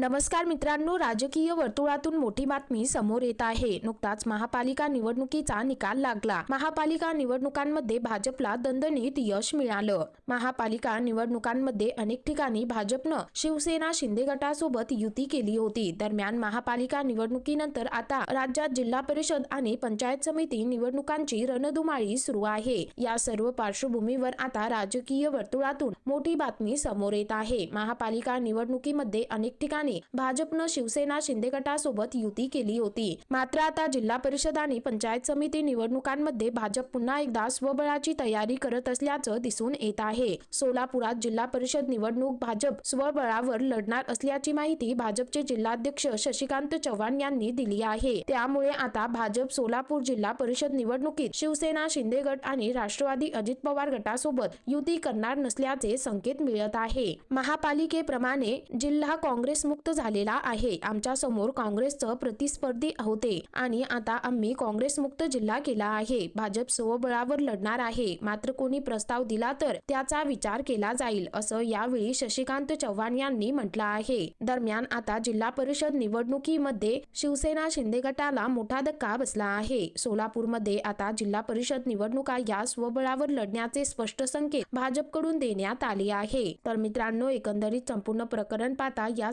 नमस्कार मित्रांनो राजकीय वर्तुळातून मोठी बातमी समोर येत आहे. नुकताच महापालिका निवडणुकीचा निकाल लागला. महापालिका निवडणुकांमध्ये भाजपला दणदणीत यश मिळालं. महापालिका निवडणुकांमध्ये अनेक ठिकाणी भाजपनं शिवसेना शिंदे गटासोबत युती केली होती. दरम्यान महापालिका निवडणुकीनंतर आता राज्यात जिल्हा परिषद आणि पंचायत समिती निवडणुकांची रणधुमाळी सुरू आहे. या सर्व पार्श्वभूमीवर आता राजकीय वर्तुळातून मोठी बातमी समोर येत आहे. महापालिका निवडणुकीमध्ये अनेक ठिकाणी भाजपनं शिवसेना शिंदे गटासोबत युती केली होती. मात्र आता जिल्हा परिषद आणि पंचायत समिती निवडणुकांमध्ये भाजप पुन्हा एकदा स्वबळाची तयारी करत असल्याचं दिसून येत आहे. सोलापुरात जिल्हा परिषद निवडणूक भाजप स्वबळावर लढणार असल्याची माहिती भाजपचे जिल्हाध्यक्ष शशिकांत चव्हाण यांनी दिली आहे. त्यामुळे आता भाजप सोलापूर जिल्हा परिषद निवडणुकीत शिवसेना शिंदे गट आणि राष्ट्रवादी अजित पवार गटासोबत युती करणार नसल्याचे संकेत मिळत आहे. महापालिकेप्रमाणे जिल्हा काँग्रेस मुक्त झालेला आहे. आमच्यासमोर काँग्रेसचं प्रतिस्पर्धी होते आणि आता आम्ही काँग्रेस मुक्त जिल्हा केला आहे. भाजप स्वबळावर लढणार आहे. मात्र कोणी प्रस्ताव दिला तर त्याचा विचार केला जाईल असं यावेळी शशिकांत चव्हाण यांनी म्हटलं आहे. दरम्यान आता जिल्हा परिषद निवडणुकीमध्ये शिवसेना शिंदे गटाला मोठा धक्का बसला आहे. सोलापूरमध्ये आता जिल्हा परिषद निवडणुका या स्वबळावर लढण्याचे स्पष्ट संकेत भाजपकडून देण्यात आले आहे. तर मित्रांनो एकंदरीत संपूर्ण प्रकरण पाहता या